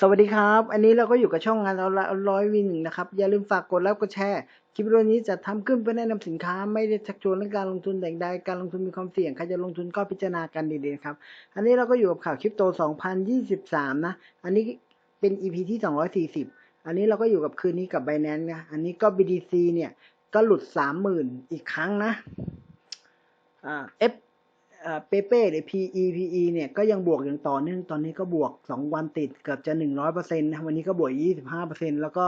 สวัสดีครับ อันนี้เราก็อยู่กับช่องงานเราละร้อยวินนะครับ อย่าลืมฝากกดไลค์กดแชร์ คลิปวิดีโอนี้จะทำขึ้นเพื่อแนะนำสินค้า ไม่ได้ชักชวนเรื่องการลงทุนแต่งใดการลงทุนมีความเสี่ยง ใครจะลงทุนก็พิจารณากันดีๆครับ อันนี้เราก็อยู่กับข่าวคริปโต 2023 นะ อันนี้เป็น EP ที่ 240 อันนี้เราก็อยู่กับคืนนี้กับ Binance นะ อันนี้ก็ BTC เนี่ย ก็หลุด 30,000 อีกครั้งนะ อ่า F เปเป้หรือ PE PE เนี่ยก็ยังบวกอย่างต่อเนื่องตอนนี้ก็บวก 2 วันติดเกือบจะ 100%นะวันนี้ก็บวก 25%แล้วก็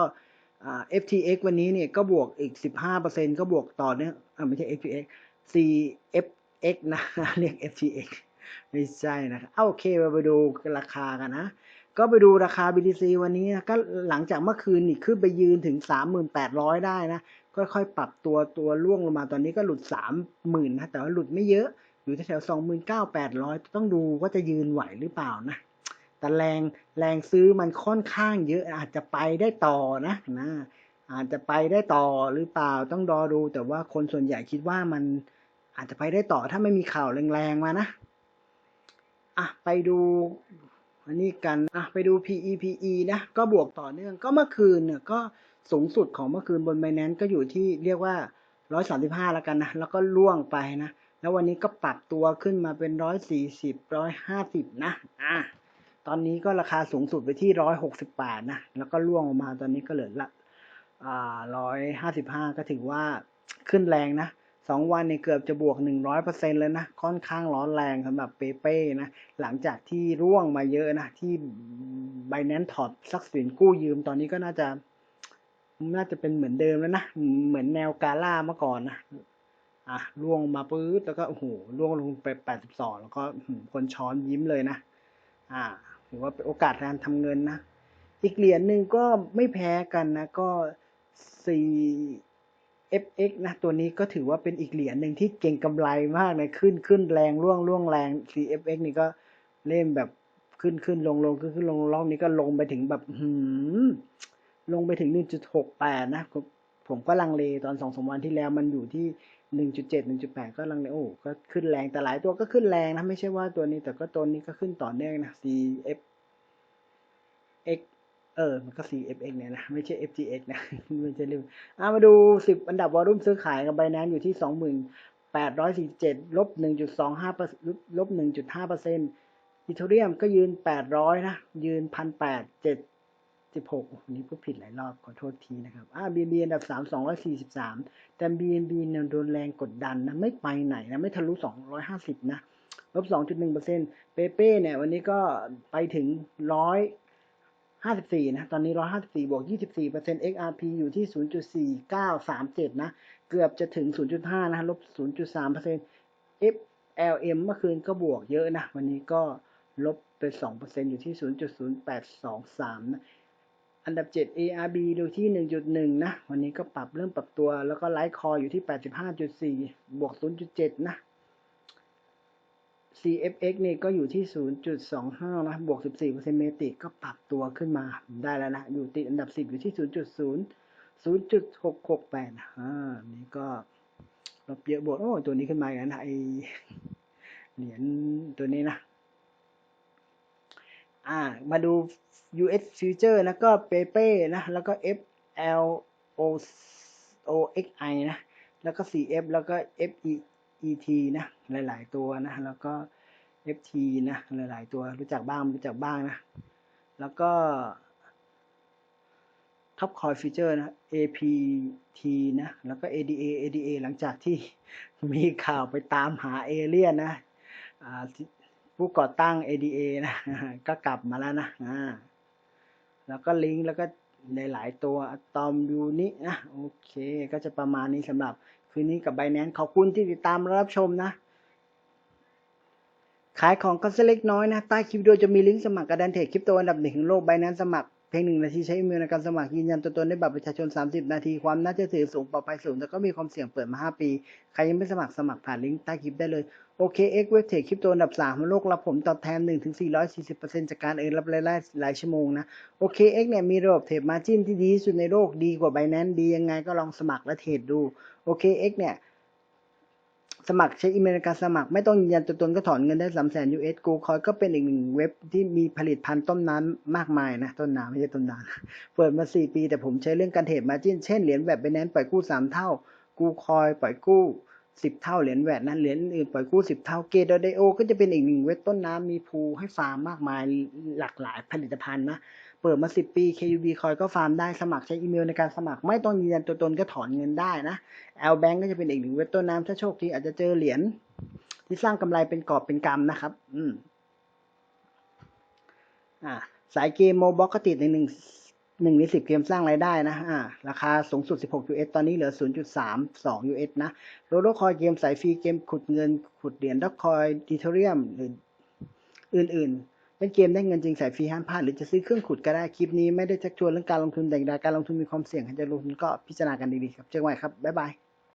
FTX วันนี้เนี่ยก็บวกอีก 15%ก็บวกต่อเนื่องอ่าไม่ใช่ FTX CFX นะเรียก FTX ไม่ใช่นะครับเอาโอเคมาไปดูราคากันนะ ก็ไปดูราคา BTC วันนี้นะก็หลังจากเมื่อคืนนี่ขึ้นไปยืนถึง 3,800 ได้นะค่อยๆปรับตัวตัวล่วงลงมาตอนนี้ก็หลุด 30,000นะแต่ว่าหลุดไม่เยอะ อยู่แถวๆสองหมื่นเก้าแปดร้อยต้องดูว่าจะยืนไหวหรือเปล่านะแต่แรงแรงซื้อมันค่อนข้างเยอะอาจจะไปได้ต่อนะนะอาจจะไปได้ต่อหรือเปล่าต้องรอดู แต่ว่าคนส่วนใหญ่คิดว่ามันอาจจะไปได้ต่อถ้าไม่มีข่าวแรงๆมานะอะไปดูอันนี้กันอะไปดู PE PE นะ ก็บวกต่อเนื่องก็เมื่อคืนเนี่ยก็สูงสุดของเมื่อคืนบน Binance ก็อยู่ที่เรียกว่า 135 แล้วกันนะ แล้วก็ล่วงไปนะ แล้ววันนี้ก็ปรับตัวขึ้นมาเป็นร้อยสี่สิบร้อยห้าสิบนะอะตอนนี้ก็ราคาสูงสุดไปที่ร้อยหกสิบแปดนะแล้วก็ล่วงออกมาตอนนี้ก็เหลือละร้อยห้าสิบห้าก็ถือว่าขึ้นแรงนะสองวันเนี่ยเกือบจะบวกหนึ่งร้อยเปอร์เซ็นเลยนะ ค่อนข้างร้อนแรงสำหรับเปเป้นะ หลังจากที่ร่วงมาเยอะนะ ที่ไบแนนถอดซักสินกู้ยืมตอนนี้ก็น่าจะ น่าจะเป็นเหมือนเดิมแล้วนะ เหมือนแนวกาล่าเมื่อก่อนนะ อะล่วงมาปื๊ดแล้วก็โอ้โหล่วงลงไปแปดสิบสองแล้วก็คนช้อนยิ้มเลยนะ อ่าถือว่าเป็นโอกาสการทำเงินนะ อีกเหรียญหนึ่งก็ไม่แพ้กันนะ ก็ 4FX นะ ตัวนี้ก็ถือว่าเป็นอีกเหรียญหนึ่งที่เก่งกำไรมากเลยขึ้นขึ้นแรงล่วงล่วงแรง 4FX นี่ก็เล่นแบบขึ้นขึ้นลงลงขึ้นขึ้นลงรอบนี้ก็ลงไปถึงแบบหืมลงไปถึง 1.68 นะ ผมก็ลังเลตอนสองสามวันที่แล้วมันอยู่ที่ หนึ่งจุดเจ็ดหนึ่งจุดแปดก็ลังเลโอ้ก็ขึ้นแรงแต่หลายตัวก็ขึ้นแรงนะไม่ใช่ว่าตัวนี้แต่ก็ตัวนี้ก็ขึ้นต่อเนื่องนะ CF X เออ มันก็ CFX เนี่ยนะ ไม่ใช่ FTX นะ ไม่ใช่ลืมอ่ามาดูสิบอันดับวอลุ่มซื้อขายกับ Binance อยู่ที่สองหมื่นแปดร้อยสี่เจ็ดลบหนึ่งจุดสองห้าลบหนึ่งจุดห้าเปอร์เซ็นต์อีเทเรียมก็ยืนแปดร้อยนะ ยืนพันแปดเจ็ด สิบหกนี้พูดผิดหลายรอบขอโทษทีนะครับอ่า BNB อันดับสามสองร้อยสี่สิบสามแต่ BNB เนี่ยโดนแรงกดดันนะ ไม่ไปไหนนะ ไม่ทะลุสองร้อยห้าสิบนะลบสองจุดหนึ่งเปอร์เซ็นต์เปเป้เนี่ย วันนี้ก็ไปถึงร้อยห้าสิบสี่นะ ตอนนี้ร้อยห้าสิบสี่บวกยี่สิบสี่เปอร์เซ็นต์ XRP อยู่ที่ศูนย์จุดสี่เก้าสามเจ็ดนะ เกือบจะถึงศูนย์จุดห้านะลบศูนย์จุดสามเปอร์เซ็นต์ FLM เมื่อคืนก็บวกเยอะนะ วันนี้ก็ลบไปสองเปอร์เซ็นต์อยู่ที่ศูนย์จุดศูนย์แปดสองสามนะ อันดับ 7 ARB ดูที่ 1.1 นะ วันนี้ก็ปรับเริ่มปรับตัว แล้วก็ไลท์คออยู่ที่ 85.4 บวก 0.7 นะ CFX นี่ก็อยู่ที่ 0.25 นะ บวก 14%เมติกก็ปรับตัวขึ้นมาได้แล้วนะ อยู่ติดอันดับ 10 อยู่ที่ 0.0 0.668อ่านี่ก็ลบเยอะบวกโอ้ตัวนี้ขึ้นมาอย่างนั้นนะไอเหรียญตัวนี้นะ อ่า มาดู US Future นะก็เปเป้นะ แล้วก็ FL OXI นะ แล้วก็ CF แล้วก็ FET นะ หลาย ๆ ตัวนะ แล้วก็ FT นะ หลาย ๆ ตัวรู้จักบ้างรู้จักบ้างนะ แล้วก็ Top Coin Future นะ APT นะ แล้วก็ ADA ADA หลังจากที่มีข่าวไปตามหาเอเลี่ยนนะผู้ก่อตั้ง ADA นะ ก็กลับมาแล้วนะอ่า แล้วก็ลิงก์แล้วก็ในหลายตัวอะตอมยูนินะโอเค ก็จะประมาณนี้สำหรับคืนนี้กับ b บ n a n c e ขอบคุณที่ติดตามรับชมนะ ขายของก็เล็กน้อยนะ ใต้คลิปวิดีโอจะมีลิงก์สมัครกระดานเทรดคริปโตอันดับหนึ่งของโลก b บ n a n c e สมัคร เพียงหนึ่งนาทีใช้อีเมลในการสมัครยืนยันตัวตนด้บัตรประชาชน 30 นาที ความน่าเชื่อถือสูงปลอดภัยสูงแต่ก็มีความเสี่ยงเปิดมา 5 ปี ใครยังไม่สมัครสมัครผ่านลิงก์ใต้คลิปได้เลยโอเคเว็บเทรดคริปโตอันดับ 3 ของโลกรับผมตอบแทน 1-440%จากการเอินรับรายได้หลายชั่วโมงนะโอเค X เนี่ยมีระบบเทรดมาจิ้นที่ดีที่สุดในโลกดีกว่า Binance ดียังไงก็ลองสมัครและเทรดดูโอเค X เนี่ย สมัครใช้อีเมลในการสมัคร ไม่ต้องยืนยันตัวตนก็ถอนเงินได้สามแสน US Go Coin ก็เป็นอีกหนึ่งเว็บที่มีผลิตภัณฑ์ต้นน้ำมากมายนะ ต้นน้ำไม่ใช่ต้นน้ำเปิดมาสี่ปี แต่ผมใช้เรื่องการเทรดมาจิ้นเช่นเหรียญแบบไปแนนปล่อยกู้สามเท่า กูคอยปล่อยกู้สิบเท่าเหรียญแหวนนะเหรียญอื่นปล่อยกู้สิบเท่าเกดไดโอก็จะเป็นอีกหนึ่งเว็บต้นน้ำมีพูให้ฟาร์มมากมายหลากหลายผลิตภัณฑ์นะ เปิดมาสิบปี KUB คอยก็ฟาร์มได้สมัครใช้อีเมลในการสมัคร ไม่ต้องยืนยันตัวตนก็ถอนเงินได้นะ L Bank ก็จะเป็นอีกหนึ่งเว็บต้นน้ำถ้าโชคดีอาจจะเจอเหรียญที่สร้างกำไรเป็นกอบเป็นกำนะครับ อืมอ่าสายเกมโมบ็อกก็ติดในหนึ่งหนึ่งในสิบเกมสร้างรายได้นะ อ่า ราคาสูงสุด 16 US ตอนนี้เหลือ 0.32 US นะ โรโลคอยเกมสายฟรีเกมขุดเงิน ขุดเหรียญด็อกคอยดิเทเรียมหรืออื่นๆ เป็นเกมได้เงินจริงสายฟรีห้ามพลาดหรือจะซื้อเครื่องขุดก็ได้คลิปนี้ไม่ได้ชักชวนเรื่องการลงทุนแต่อย่างใดการลงทุนมีความเสี่ยงใครจะลงทุนก็พิจารณากันดีๆครับเจอกันใหม่ครับบ๊ายบาย